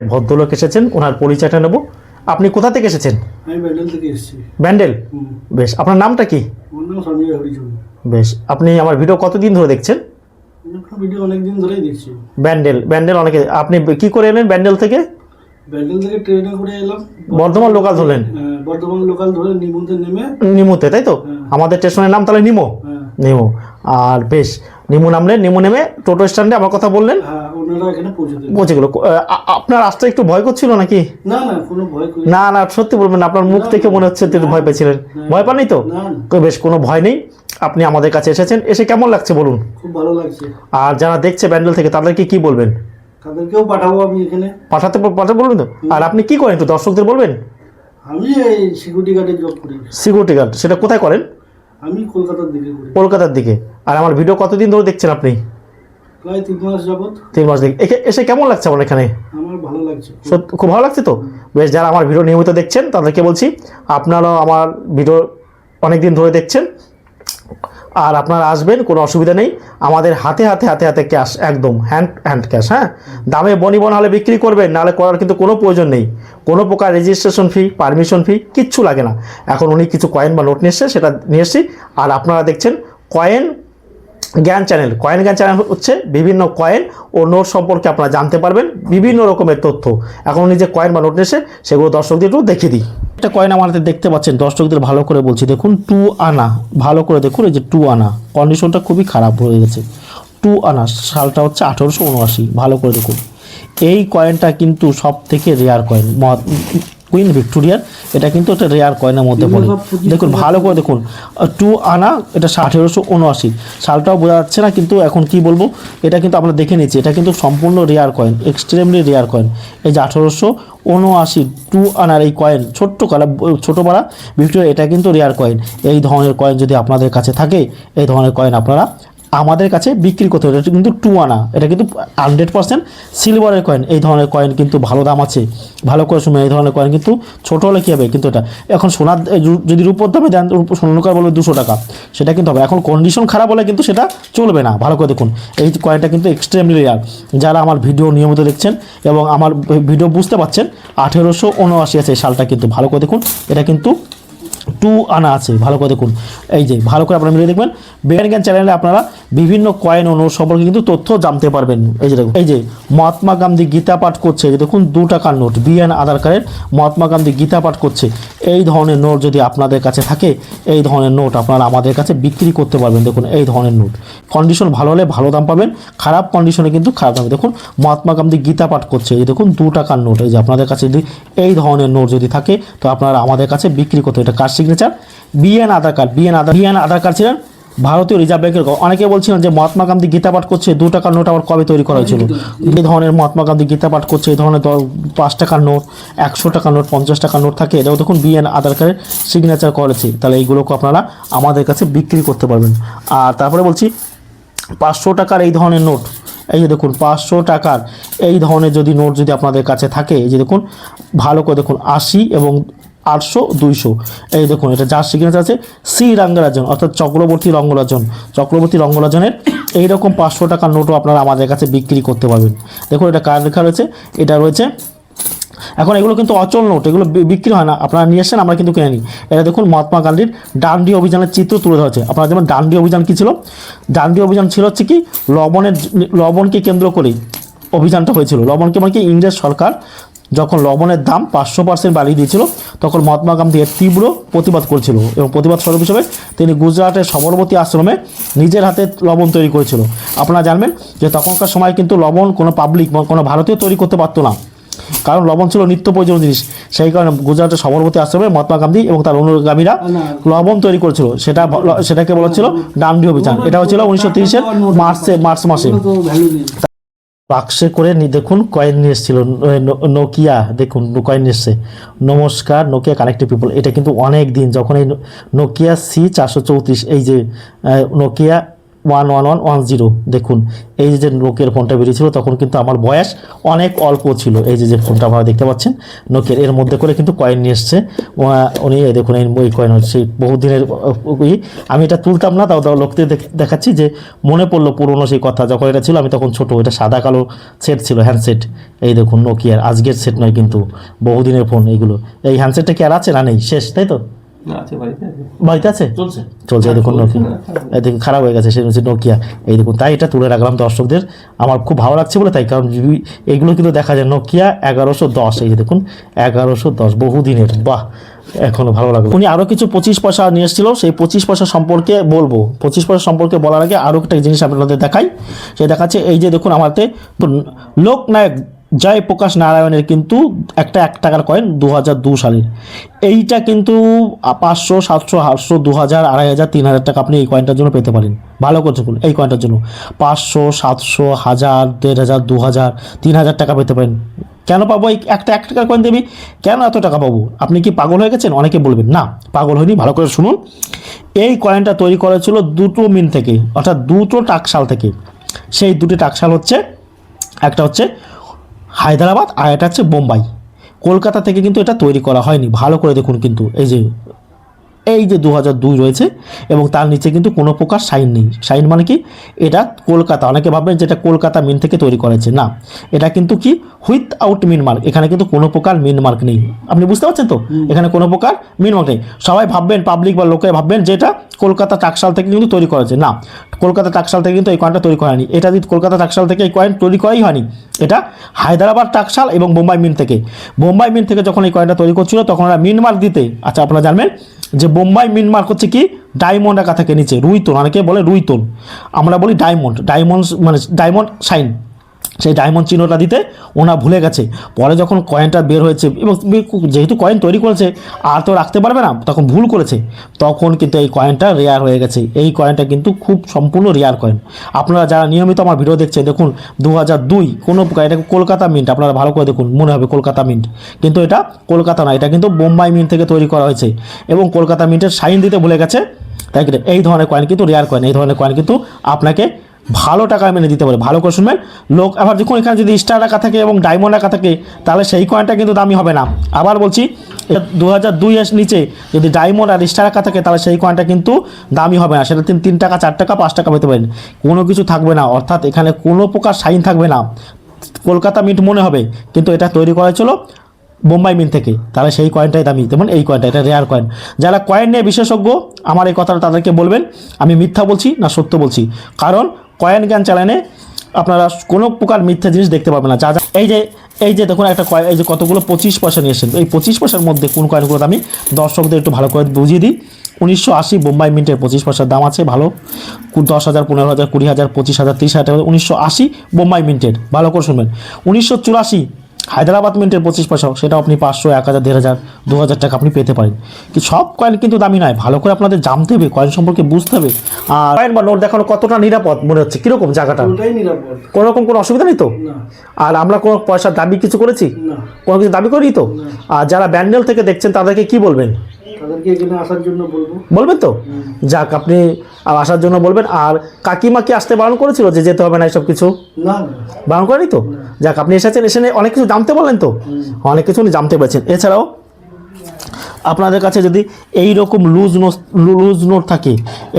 ভদ্রলোক এসেছেন ওনার পরিচয়টা নেব। আপনি কোথা থেকে এসেছেন? আমি ব্যান্ডেল থেকে এসেছি। ব্যান্ডেল? বেশ আপনার নামটা কি? আমার নাম সঞ্জয় হরিজন বেশ আপনি আমার ভিডিও কতদিন ধরে দেখছেন? ভিডিও অনেক দিন ধরেই দেখছি। ব্যান্ডেল ব্যান্ডেল অনেকে আপনি কি করে এলেন ব্যান্ডেল থেকে? ব্যান্ডেল থেকে ট্রেনে করে এলাম। বর্ধমান লোকাল ধরলেন। হ্যাঁ, বর্ধমান লোকাল ধরে নিমন্তে নেমে। নিমুতে তাই তো? হ্যাঁ। আমাদের স্টেশনের নাম তাহলে নিমো? হ্যাঁ। নিমো। আর বেশ নিমু নামলেন নিমু নেমে টোটো স্ট্যান্ডে আমার কথা বললেন। হ্যাঁ পৌঁছে গেল। আপনার আসতে একটু ভয় করছিল নাকি? না না সত্যি বলবেন আপনার মুখ থেকে মনে হচ্ছে তিনি ভয় পেয়েছিলেন। ভয় পাননি তো? বেশ কোনো ভয় নেই। আপনি আমাদের কাছে এসেছেন। এসে কেমন লাগছে বলুন? খুব ভালো লাগছে। আর যারা দেখছে ব্যান্ডেল থেকে তাদেরকে কি বলবেন? তাদেরকেও পাঠাবো আমি এখানে। পাঠাতে পাঠাতে বলবেন তো। আর আপনি কি করেন একটু দর্শকদের বলবেন? আমি এই সিকিউরিটি গার্ডের জব করি। সিকিউরিটি গার্ড সেটা কোথায় করেন? আমি কলকাতার দিকে করি কলকাতার দিকে। আর আমার ভিডিও কতদিন ধরে দেখছেন আপনি? প্রায় তিন মাস যাবত তিন মাস দেখে এসে কেমন লাগছে আমার এখানে? আমার ভালো লাগছে। সত্যি খুব ভালো লাগছে তো? বেশ যারা আমার ভিডিও নিয়মিত দেখছেন তাদেরকে বলছি আপনারাও আমার ভিডিও অনেক দিন ধরে দেখছেন। আর আপনারা আসবেন কোনো অসুবিধা নেই। আমাদের হাতে হাতে হাতে হাতে ক্যাশ একদম হ্যান্ড হ্যান্ড ক্যাশ হ্যাঁ? দামে বনি বন হলে বিক্রি করবেন নাহলে করার কিন্তু কোনো প্রয়োজন নেই। কোনো প্রকার রেজিস্ট্রেশন ফি পারমিশন ফি কিচ্ছু লাগে না। এখন উনি কিছু কয়েন বা নোট নিয়ে সেটা নিয়ে এসছি। আর আপনারা দেখছেন কয়েন জ্ঞান চ্যানেল কয়েন জ্ঞান চ্যানেল হচ্ছে বিভিন্ন কয়েন ও নোট সম্পর্কে আপনারা জানতে পারবেন বিভিন্ন রকমের তথ্য। এখন উনি যে কয়েন বা নোট এসে সেগুলো দর্শকদের একটু দেখিয়ে দিই। একটা কয়েন আমাদের দেখতে পাচ্ছেন, দর্শকদের ভালো করে বলছি। দেখুন টু আনা, ভালো করে দেখুন, এই যে টু আনা। কন্ডিশনটা খুবই খারাপ হয়ে গেছে। টু আনা, সালটা হচ্ছে আঠেরোশো উনআশি, ভালো করে দেখুন। এই কয়েনটা কিন্তু সব থেকে রেয়ার কয়েন কুইন ভিক্টোরিয়ার এটা কিন্তু একটা রেয়ার কয়েনের মধ্যে পড়ে। দেখুন ভালো করে দেখুন টু আনা এটা আঠেরোশো উনআশি। সালটাও বোঝা যাচ্ছে না কিন্তু এখন কি বলব এটা কিন্তু আমরা দেখে নিচ্ছি এটা কিন্তু সম্পূর্ণ rare coin extremely rare coin এই যে আঠেরোশো উনআশি টু আনার এই কয়েন ছোট্ট কালা ছোটো পাড়া ভিক্টোরিয়া এটা কিন্তু রেয়ার কয়েন এই ধরনের কয়েন যদি আপনাদের কাছে থাকে এই ধরনের কয়েন আপনারা আমাদের কাছে বিক্রি করতে হবে। এটা কিন্তু টু আনা এটা কিন্তু হান্ড্রেড পার্সেন্ট সিলভারের কয়েন এই ধরনের কয়েন কিন্তু ভালো দাম আছে। ভালো করে শুনবেন এই ধরনের কয়েন কিন্তু ছোটো হলে কী হবে? কিন্তু এটা, এখন সোনার যদি রূপোর দামে দেন সোনার বলবে দুশো টাকা। সেটা কিন্তু হবে। এখন কন্ডিশন খারাপ হলে কিন্তু সেটা চলবে না। ভালো করে দেখুন। এই কয়েনটা কিন্তু এক্সট্রিমলি রেয়ার যারা আমার ভিডিও নিয়মিত দেখছেন এবং আমার ভিডিও বুঝতে পারছেন, আঠেরোশো উনআশি আছে সালটা কিন্তু। ভালো করে দেখুন। এটা কিন্তু টু আনা আছে, ভালো করে দেখুন। এই যে, ভালো করে আপনারা মিলিয়ে দেখবেন। বেয়ার জ্ঞান চ্যানেলে আপনারা বিভিন্ন কয়েন নোট সম্পর্কে কিন্তু তথ্য জানতে পারবেন। এই যে দেখুন, এই যে মহাত্মা গান্ধী গীতা পাঠ করছে দেখুন, দু টাকার নোট বিএন আধার কার্ডের মহাত্মা গান্ধী গীতা পাঠ করছে। এই ধরনের নোট যদি আপনাদের কাছে থাকে, এই ধরনের নোট আপনারা আমাদের কাছে বিক্রি করতে পারবেন। দেখুন, এই ধরনের নোট কন্ডিশন ভালো হলে ভালো দাম পাবেন, খারাপ কন্ডিশনে কিন্তু খারাপ দাম দেখুন, মহাত্মা গান্ধী গীতা পাঠ করছে, এই দেখুন, দু টাকার নোট এই যে আপনাদের কাছে যদি এই ধরনের নোট যদি থাকে, তো আপনারা আমাদের কাছে বিক্রি করতে এটা কার signature BN Aadhaar card BN Aadhaar BN Aadhaar card ছিলেন ভারতীয় রিজার্ভ ব্যাংকের অনেকে বলছিলেন যে মহাত্মা গান্ধী গীতা পাঠ করছে, দু টাকার নোট আবার কবে তৈরি করা হয়েছিল? এই ধরনের মহাত্মা গান্ধী গীতা পাঠ করছে এই ধরনের পাঁচ টাকার নোট একশো টাকার নোট পঞ্চাশ টাকার নোট থাকে। এটাও দেখুন বিএন আধার কার্ডের সিগনেচার করেছে। তাহলে এইগুলোকে আপনারা আমাদের কাছে বিক্রি করতে পারবেন। আর তারপরে বলছি, পাঁচশো টাকার এই ধরনের নোট এই যে দেখুন, পাঁচশো টাকার এই ধরনের যদি নোট যদি আপনাদের কাছে থাকে, এই যে দেখুন, ভালো করে দেখুন, আশি এবং আটশো, দুইশো। এই দেখুন, এটা যার সিগনেচার আছে সি রঙ্গরাজন অর্থাৎ চক্রবর্তী রঙ্গরাজন। চক্রবর্তী রঙ্গরাজনের এইরকম পাঁচশো টাকার নোটও আপনারা আমাদের কাছে বিক্রি করতে পারবেন। দেখুন, এটা কার লেখা রয়েছে? এটা রয়েছে, এখন এগুলো কিন্তু অচল নোট, এগুলো বিক্রি হয় না। আপনারা নিয়ে আসেন, আমরা কিন্তু কিনে নিই। এটা দেখুন, মহাত্মা গান্ধীর ডান্ডি অভিযানের চিত্র তুলে ধরা হয়েছে। আপনারা যেমন ডান্ডি অভিযান কী ছিল? ডান্ডি অভিযান ছিল হচ্ছে কি, লবণের, লবণকে কেন্দ্র করেই অভিযানটা হয়েছিল। লবণকে মানে কি, ইংরেজ সরকার যখন লবণের দাম পাঁচশো পার্সেন্ট বাড়িয়ে দিয়েছিল, তখন মহাত্মা গান্ধী এর তীব্র প্রতিবাদ করেছিল এবং প্রতিবাদ স্বরূপ হিসেবে তিনি গুজরাটের সবরমতী আশ্রমে নিজের হাতে লবণ তৈরি করেছিল। আপনারা জানবেন যে তখনকার সময় কিন্তু লবণ কোনো পাবলিক বা কোনো ভারতীয় তৈরি করতে পারতো না। কারণ লবণ ছিল নিত্য প্রয়োজনীয় জিনিস। সেই কারণে গুজরাটের সবরমতী আশ্রমে মহাত্মা গান্ধী এবং তার অনুগামীরা লবণ তৈরি করেছিল। সেটা সেটাকে বলা ছিল ডান্ডি অভিযান। এটা হচ্ছিল উনিশশো তিরিশের মার্চে মার্চ মাসে। বাক্সে করে নি দেখুন, কয়েন নিয়ে এসেছিল নোকিয়া, দেখুন কয়েন নিয়ে এসছে। নমস্কার, নোকিয়া কানেক্টেড পিপল এটা কিন্তু অনেক দিন, যখন এই নোকিয়া সি চারশো চৌত্রিশ, এই যে Nokia one one one one zero দেখুন, এই যে নোকিয়ার ফোনটা বেরিয়েছিল, তখন কিন্তু আমার বয়স অনেক অল্প ছিল। এই যে যে ফোনটা আপনারা দেখতে পাচ্ছেন নোকিয়ার এর মধ্যে করে কিন্তু কয়েন নিয়ে এসছে। উনি দেখুন, এই কয়েন হচ্ছে বহুদিনের ই। আমি এটা তুলতাম না, তাও তাও লোকদের দেখ- দেখাচ্ছি যে মনে পড়ল পুরোনো সেই কথা, যখন এটা ছিল, আমি তখন ছোটো, এটা সাদা কালো সেট ছিল হ্যান্ডসেট এই দেখুন নোকিয়ার আজকের সেট নয় কিন্তু, বহুদিনের ফোন এইগুলো। এই হ্যান্ডসেটটা কি আর আছে না নেই? শেষ, তাই তো? বাড়িতে আছে। চলছে। চলছে দেখুন নোকিয়া এই দেখুন খারাপ হয়ে গেছে সে হচ্ছে নোকিয়া এই দেখুন তাই এটা তুলে রাখলাম দর্শকদের। আমার খুব ভালো লাগছে বলে তাই কারণ এইগুলো কিন্তু দেখা যায় নোকিয়া এগারোশো দশ এই যে দেখুন এগারোশো দশ বহুদিনের। বাহ এখনও ভালো লাগে উনি আরও কিছু পঁচিশ পয়সা নিয়ে এসেছিল সেই পঁচিশ পয়সা সম্পর্কে বলব। পঁচিশ পয়সা সম্পর্কে বলার আগে আরও একটা জিনিস আপনাদের দেখাই। সে দেখাচ্ছে এই যে দেখুন আমাতে লোকনায়ক জয় প্রকাশ নারায়ণের কিন্তু একটা এক টাকার কয়েন দু হাজার দু সালের। এইটা কিন্তু পাঁচশো, সাতশো, আটশো দু হাজার আড়াই হাজার, তিন হাজার টাকা আপনি এই কয়েনটার জন্য পেতে পারেন। ভালো করছে বলুন, এই কয়েনটার জন্য। পাঁচশো, সাতশো, হাজার, দেড় হাজার, দু হাজার, তিন হাজার টাকা পেতে পারেন। কেন পাবো? এই একটা এক টাকার কয়েন দেবি, কেন এত টাকা পাবো? আপনি কি পাগল হয়ে গেছেন? অনেকে বলবেন, না, পাগল হয়নি ভালো করে শুনুন। এই কয়েনটা তৈরি করা ছিল দুটো মিন থেকে, অর্থাৎ দুটো টাকশাল থেকে। সেই দুটি টাকশাল হচ্ছে, একটা হচ্ছে হায়দ্রাবাদ আর এটা হচ্ছে বোম্বাই। কলকাতা থেকে কিন্তু এটা তৈরি করা হয়নি। ভালো করে দেখুন কিন্তু, এই যে এই যে দু হাজার দুই রয়েছে এবং তার নিচে কিন্তু কোনো প্রকার সাইন নেই। সাইন মানে কি? এটা কলকাতা। অনেকে ভাববেন যে এটা কলকাতা মিন থেকে তৈরি করেছে। না এটা কিন্তু কি? হুইথ আউট মিন মার্ক এখানে কিন্তু কোনো প্রকার মিন মার্ক নেই। আপনি বুঝতে পারছেন তো? এখানে কোনো প্রকার মিন মার্ক নেই। সবাই ভাববেন পাবলিক বা লোকে ভাববেন যে এটা কলকাতা টাকশাল থেকে কিন্তু তৈরি করেছে। না কলকাতা টাকশাল থেকে কিন্তু এই কয়েনটা তৈরি করা হয়নি। এটা যদি কলকাতা টাকশাল থেকে এই কয়েন তৈরি করাই হয়নি এটা হায়দ্রাবাদ টাকশাল এবং বোম্বাই মিন থেকে। বোম্বাই মিন থেকে যখন এই কয়েনটা তৈরি করছিল তখন ওরা মিন মার্ক দিতে আচ্ছা আপনারা জানবেন? যে বোম্বাই মিন মার্ক হচ্ছে কি? ডায়মন্ড একা থাকে নিচে রুইতন অনেকে বলে রুইতন আমরা বলি ডায়মন্ড ডায়মন্ড মানে ডায়মন্ড সাইন সেই ডায়মন্ড চিহ্নটা দিতে ওনা ভুলে গেছে। পরে যখন কয়েনটা বের হয়েছে, এবং যেহেতু কয়েন তৈরি করেছে, আর তো রাখতে পারবে না, তখন ভুল করেছে, তখন কিন্তু এই কয়েনটা রেয়ার হয়ে গেছে। এই কয়েনটা কিন্তু খুব সম্পূর্ণ রেয়ার কয়েন আপনারা যারা নিয়মিত আমার ভিডিও দেখছেন, দেখুন দু হাজার দুই, কোনো এটা কলকাতা মিন্ট আপনারা ভালো করে দেখুন, মনে হবে কলকাতা মিন্ট কিন্তু এটা কলকাতা না, এটা কিন্তু বোম্বাই মিন্ট থেকে তৈরি করা হয়েছে, এবং কলকাতা মিন্টের সাইন দিতে ভুলে গেছে। তাই এই ধরনের কয়েন কিন্তু রেয়ার কয়েন এই ধরনের কয়েন কিন্তু আপনাকে ভালো টাকা মেনে দিতে পারে, ভালো করে লোক আবার দেখুন এখানে যদি স্টার রাখা থাকে এবং ডায়মন্ড রাখা থাকে, তাহলে সেই কয়েনটা কিন্তু দামি হবে না। আবার বলছি দু হাজার দুই নিচে যদি ডায়মন্ড আর স্টার রাখা থাকে, তাহলে সেই কয়েনটা কিন্তু দামি হবে না। সেটা তিন তিন টাকা, চার টাকা, পাঁচ টাকা পেতে পারেন। কোনো কিছু থাকবে না। অর্থাৎ এখানে কোনো প্রকার সাইন থাকবে না। কলকাতা মিন্ট মনে হবে, কিন্তু এটা তৈরি করা ছিল বোম্বাই মিন থেকে। তাহলে সেই কয়েনটাই দামি। যেমন এই কয়েনটা এটা রেয়ার কয়েন যারা কয়েন নিয়ে বিশেষজ্ঞ, আমার এই কথাটা তাদেরকে বলবেন। আমি মিথ্যা বলছি না সত্য বলছি। কারণ কয়েন জ্ঞান চ্যানেলে আপনারা কোনো প্রকার মিথ্যা জিনিস দেখতে পাবেন না, যা যা এই যে এই যে দেখুন একটা কয়েন, এই যে কতগুলো পঁচিশ পয়সা নিয়ে এই পঁচিশ পয়সার মধ্যে কোন কয়েনগুলো আমি দর্শকদের একটু ভালো করে বুঝিয়ে দিই। উনিশশো আশি বোম্বাই মিন্টের পঁচিশ পয়সার দাম আছে, ভালো। দশ হাজার, পনেরো হাজার, কুড়ি হাজার, পঁচিশ হাজার, তিরিশ হাজার, উনিশশো আশি বোম্বাই মিন্টের, ভালো করে শুনবেন। উনিশশো চুরাশি হায়দ্রাবাদ মিন্টের পঁচিশ পয়সা সেটাও আপনি পাঁচশো এক হাজার দেড় হাজার দু হাজার টাকা আপনি পেতে পারেন। কি সব কয়েন কিন্তু দামি নয় ভালো করে আপনাদের জানতে হবে কয়েন সম্পর্কে বুঝতে হবে। আর কয়েন বা নোট দেখানো কতটা নিরাপদ মনে হচ্ছে? কীরকম জায়গাটা? কোনো রকম কোনো অসুবিধা নেই তো? আর আমরা কোনো পয়সার দাবি কিছু করেছি? কোনো কিছু দাবি করি তো? আর যারা ব্যান্ডেল থেকে দেখছেন তাদেরকে কি বলবেন? তাদেরকে এখানে আসার জন্য বলব। বলবেন তো? যাক আপনি আসার জন্য বলবেন। আর কাকিমা কি আসতে বারণ করেছিল যে যেতে হবে না এসব কিছু? না বারণ করেনি তো? যাক আপনি এসেছেন এসে অনেক কিছু জানতে বললেন তো। অনেক কিছু উনি জানতে পেরেছেন। এছাড়াও আপনাদের কাছে যদি এই রকম লুজ নোট লুজ নোট থাকে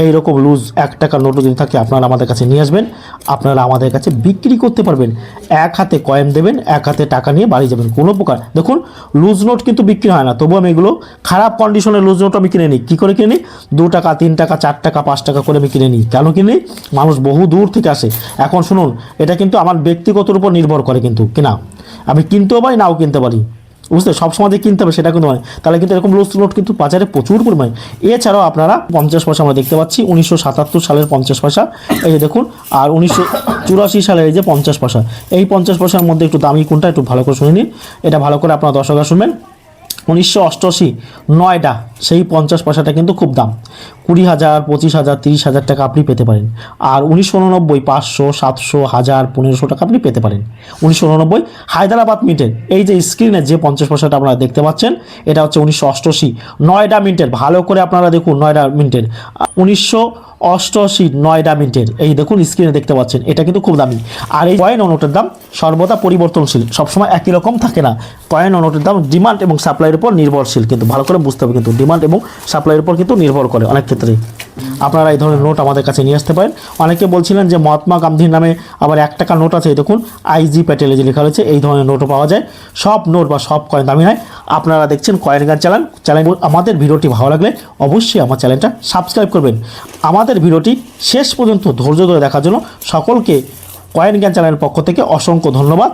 এই রকম লুজ এক টাকার নোটও যদি থাকে, আপনারা আমাদের কাছে নিয়ে আসবেন। আপনারা আমাদের কাছে বিক্রি করতে পারবেন। এক হাতে কয়েন দেবেন, এক হাতে টাকা নিয়ে বাড়ি যাবেন। কোনো প্রকার, দেখুন লুজ নোট কিন্তু বিক্রি হয় না। তবু আমি এগুলো খারাপ কন্ডিশনের লুজ নোট আমি কিনে নিই। কী করে কিনে নিই? দু টাকা, তিন টাকা, চার টাকা, পাঁচ টাকা করে আমি কিনে নিই। কেন কিনে মানুষ বহু দূর থেকে আসে। এখন শুনুন, এটা কিন্তু আমার ব্যক্তিগতর উপর নির্ভর করে কিন্তু, কিনা? আমি কিনতেও পারি, নাও কিনতে পারি। বুঝতে সব সময় যে কিনতে হবে, সেটা কিন্তু নয়। তাহলে কিন্তু এরকম লুজ নোট কিন্তু বাজারে প্রচুর পরিমাণ। এছাড়াও আপনারা পঞ্চাশ পয়সা আমরা দেখতে পাচ্ছি, উনিশশো সাতাত্তর সালের পঞ্চাশ পয়সা। এই যে দেখুন, আর উনিশশো চুরাশি সালের এই যে পঞ্চাশ পয়সা। এই পঞ্চাশ পয়সার মধ্যে একটু দামি কোনটা একটু ভালো করে শুনে নিন। এটা ভালো করে আপনারা দর্শকরা শুনবেন। উনিশশো অষ্টআশি, নয়ডা, সেই পঞ্চাশ পয়সাটা কিন্তু খুব দাম। কুড়ি হাজার, পঁচিশ হাজার, তিরিশ হাজার টাকা আপনি পেতে পারেন। আর উনিশশো উননব্বই, পাঁচশো, সাতশো, হাজার, পনেরোশো টাকা আপনি পেতে পারেন। উনিশশো উননব্বই, হায়দ্রাবাদ মিন্টের, এই যে স্ক্রিনে যে পঞ্চাশ পয়সাটা আপনারা দেখতে পাচ্ছেন, এটা হচ্ছে উনিশশো অষ্টআশি, নয়ডা মিন্টের। ভালো করে আপনারা দেখুন নয়ডা মিন্টের। উনিশশো অষ্টআশি, নয়ডা মিন্টের, এই দেখুন স্ক্রিনে দেখতে পাচ্ছেন, এটা কিন্তু খুব দামি। আর এই কয়েন ও নোটের দাম সর্বদা পরিবর্তনশীল, সবসময় একই রকম থাকে না। কয়েন ও নোটের দাম, ডিমান্ড এবং সাপ্লাইয়ের উপর নির্ভরশীল, কিন্তু ভালো করে বুঝতে হবে কিন্তু ডিমান্ড এবং সাপ্লাইয়ের উপর কিন্তু নির্ভর করে অনেক ক্ষেত্রে। আপনারা এই ধরনের নোট আমাদের কাছে নিয়ে আসতে পারেন। অনেকে বলছিলেন যে মহাত্মা গান্ধীর নামে আবার এক টাকা নোট আছে দেখুন আইজি প্যাটেলে যে লেখা রয়েছে, এই ধরনের নোটও পাওয়া যায়। সব নোট বা সব কয়েন দামি হয় আপনারা দেখছেন কয়েন গান চালান চ্যানেল আমাদের ভিডিওটি ভালো লাগলে অবশ্যই আমার চ্যানেলটা সাবস্ক্রাইব করবেন। আমাদের ভিডিওটি শেষ পর্যন্ত ধৈর্য ধরে দেখার জন্য সকলকে কয়েন জ্ঞান চ্যানেলের পক্ষ থেকে অসংখ্য ধন্যবাদ।